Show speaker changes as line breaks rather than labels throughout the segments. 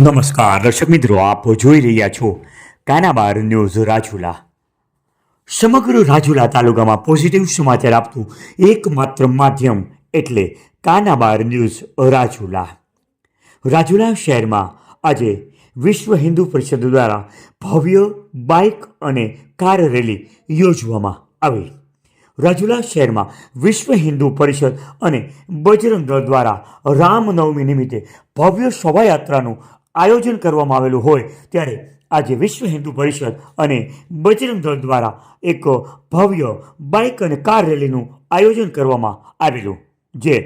નમસ્કાર, દર્શક મિત્રો, આપ જોઈ રહ્યા છો કાનાબાર ન્યૂઝ રાજુલા. સમગ્ર રાજુલા તાલુકામાં પોઝિટિવ સમાચાર આપતું એકમાત્ર માધ્યમ એટલે કાનાબાર ન્યૂઝ રાજુલા. રાજુલા શહેરમાં આજે વિશ્વ હિન્દુ પરિષદ દ્વારા ભવ્ય બાઇક અને કાર રેલી યોજવામાં આવી. રાજુલા શહેરમાં વિશ્વ હિન્દુ પરિષદ અને બજરંગ દળ દ્વારા રામનવમી નિમિત્તે ભવ્ય શોભાયાત્રાનું આયોજન કરવામાં આવેલું હોય ત્યારે આજે વિશ્વ હિન્દુ પરિષદ અને બજરંગ દળ દ્વારા એક ભવ્ય બાઇક અને કાર રેલીનું આયોજન કરવામાં આવેલું, જે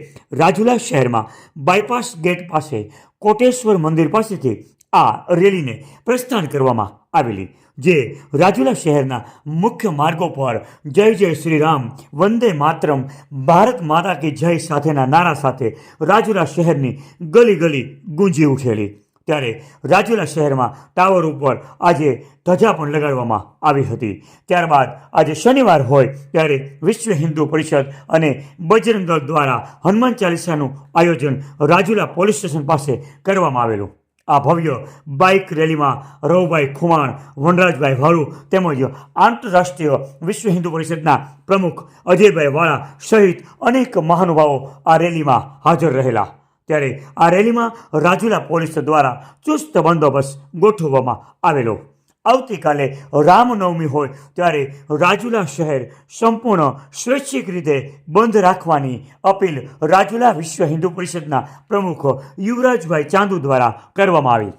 રાજુલા શહેરમાં બાયપાસ ગેટ પાસે કોટેશ્વર મંદિર પાસેથી આ રેલીને પ્રસ્થાન કરવામાં આવેલી, જે રાજુલા શહેરના મુખ્ય માર્ગો પર જય જય શ્રી રામ વંદે માતરમ, ભારત માતા કે જય સાથેના નારા સાથે રાજુલા શહેરની ગલી ગલી ગુંજી ઉઠેલી. ત્યારે રાજુલા શહેરમાં ટાવર ઉપર આજે ધજા પણ લગાડવામાં આવી હતી. ત્યારબાદ આજે શનિવાર હોય ત્યારે વિશ્વ હિન્દુ પરિષદ અને બજરંગ દળ દ્વારા હનુમાન ચાલીસાનું આયોજન રાજુલા પોલીસ સ્ટેશન પાસે કરવામાં આવેલું. આ ભવ્ય બાઇક રેલીમાં રવભાઈ ખુમાણ, વનરાજભાઈ વાળુ તેમજ આંતરરાષ્ટ્રીય વિશ્વ હિન્દુ પરિષદના પ્રમુખ અજયભાઈ વાળા સહિત અનેક મહાનુભાવો આ રેલીમાં હાજર રહેલા. ત્યારે આ રેલીમાં રાજુલા પોલીસ દ્વારા ચુસ્ત બંદોબસ્ત ગોઠવવામાં આવેલો. આવતીકાલે રામનવમી હોય ત્યારે રાજુલા શહેર સંપૂર્ણ સ્વૈચ્છિક રીતે બંધ રાખવાની અપીલ રાજુલા વિશ્વ હિન્દુ પરિષદના પ્રમુખ યુવરાજભાઈ ચાંદુ દ્વારા કરવામાં આવી.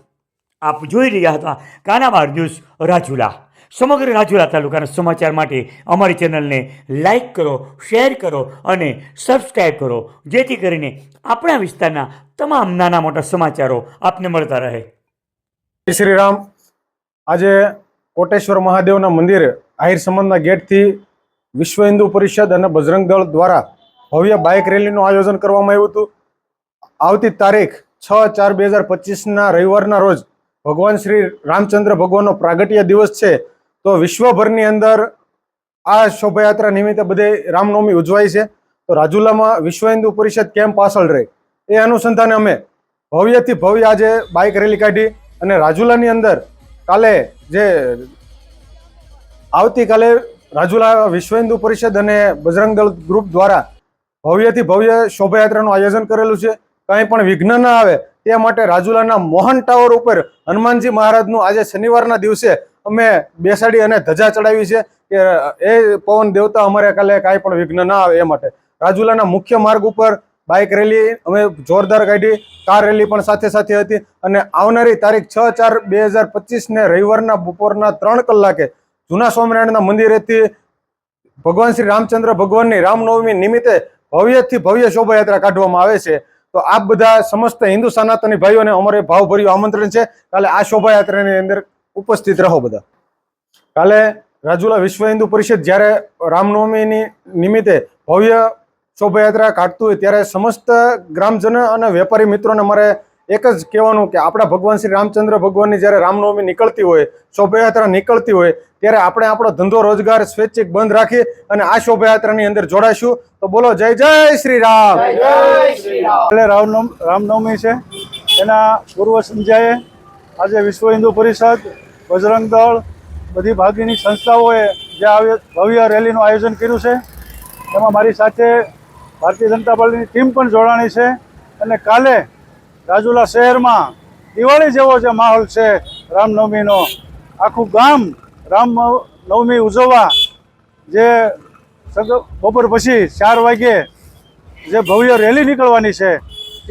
આપ જોઈ રહ્યા હતા કાનાબાર ન્યૂઝ રાજુલા. સમગ્ર રાજુલા તાલુકાના સમાચાર માટે અમારી ચેનલને લાઈક કરો, શેર કરો અને સબસ્ક્રાઈબ કરો. જેથી કરીને આપણા વિસ્તારના તમામ નાના મોટા સમાચારો આપને મળતા રહે.
શ્રી રામ. આજે કોટેશ્વર મહાદેવના મંદિરે આહિર સમાજના ગેટથી વિશ્વ હિન્દુ પરિષદ અને બજરંગ દળ દ્વારા ભવ્ય બાઇક રેલીનું આયોજન કરવામાં આવ્યું હતું. આવતી તારીખ છ ચાર બે હજાર પચીસના રવિવારના રોજ ભગવાન શ્રી રામચંદ્ર ભગવાનનો પ્રાગટ્ય દિવસ છે. તો વિશ્વભરની અંદર આ શોભાયાત્રા નિમિત્તે બધે રામનવમી ઉજવાય છે. તો રાજુલામાં વિશ્વ હિન્દુ પરિષદ કેમ પાછળ રહે એ અનુસંધાને અમે ભવ્યથી ભવ્ય આજે બાઇક રેલી કાઢી અને રાજુલાની અંદર કાલે જે આવતીકાલે રાજુલા વિશ્વ હિન્દુ પરિષદ અને બજરંગ દળ ગ્રુપ દ્વારા ભવ્યથી ભવ્ય શોભાયાત્રાનું આયોજન કરેલું છે. કંઈ પણ વિઘ્ન ન આવે તે માટે રાજુલાના મોહન ટાવર ઉપર હનુમાનજી મહારાજનું આજે શનિવારના દિવસે અમે બેસાડી અને ધજા ચડાવી છે કે એ પવન દેવતા અમારે કાલે કાંઈ પણ વિઘ્ન ન આવે એ માટે. રાજુલાના મુખ્ય માર્ગ ઉપર બાઇક રેલી અમે જોરદાર કાઢી, કાર રેલી પણ સાથે સાથે હતી અને આવનારી તારીખ છ ચાર બે હજાર પચીસને રવિવારના બપોરના ત્રણ કલાકે જૂના સ્વામિનારાયણના મંદિરેથી ભગવાન શ્રી રામચંદ્ર ભગવાનની રામનવમી નિમિત્તે ભવ્યથી ભવ્ય શોભાયાત્રા કાઢવામાં આવે છે. તો આપ બધા સમસ્ત હિન્દુ સનાતની ભાઈઓને અમારે ભાવભર્યું આમંત્રણ છે. કાલે આ શોભાયાત્રાની અંદર ઉપસ્થિત રહો બધા. કાલે રાજુલા વિશ્વ હિન્દુ પરિષદ જ્યારે રામનવમીની નિમિત્તે ભવ્ય શોભાયાત્રા કાઢતું હોય ત્યારે સમસ્ત ગ્રામજનો અને વેપારી મિત્રોને મારે એક જ કહેવાનું કે આપણા ભગવાન શ્રી રામચંદ્ર ભગવાનની જ્યારે રામનવમી નીકળતી હોય શોભાયાત્રા નીકળતી હોય ત્યારે આપણે આપણો ધંધો રોજગાર સ્વૈચ્છિક બંધ રાખી અને આ શોભાયાત્રાની અંદર જોડાઈશું. તો બોલો જય જય શ્રી રામ.
એટલે રામનવમ રામનવમી છે. એના પૂર્વ સંધ્યાએ આજે વિશ્વ હિન્દુ પરિષદ બજરંગ દળ બધી ભાગીની સંસ્થાઓએ જે આવ્ય ભવ્ય રેલીનું આયોજન કર્યું છે. એમાં મારી સાથે ભારતીય જનતા પાર્ટીની ટીમ પણ જોડાણી છે. અને કાલે રાજુલા શહેરમાં દિવાળી જેવો જે માહોલ છે, રામનવમીનો, આખું ગામ રામ નવમી ઉજવવા જે બપોર પછી ચાર વાગ્યે જે ભવ્ય રેલી નીકળવાની છે,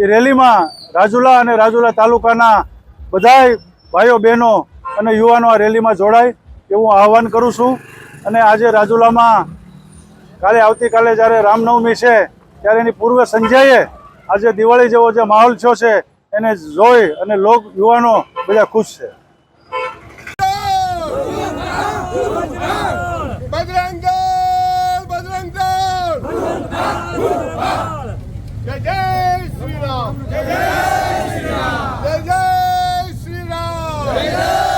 એ રેલીમાં રાજુલા અને રાજુલા તાલુકાના બધાય ભાઈઓ બહેનો અને યુવાનો આ રેલીમાં જોડાય એવું આહવાન કરું છું. અને આજે રાજુલામાં કાલે, આવતીકાલે જ્યારે રામનવમી છે, ત્યારે એની પૂર્વ સંધ્યાએ આજે દિવાળી જેવો જે માહોલ થયો છે, એને જોઈ અને લોક યુવાનો બધા ખુશ છે.
જય શ્રી રામ!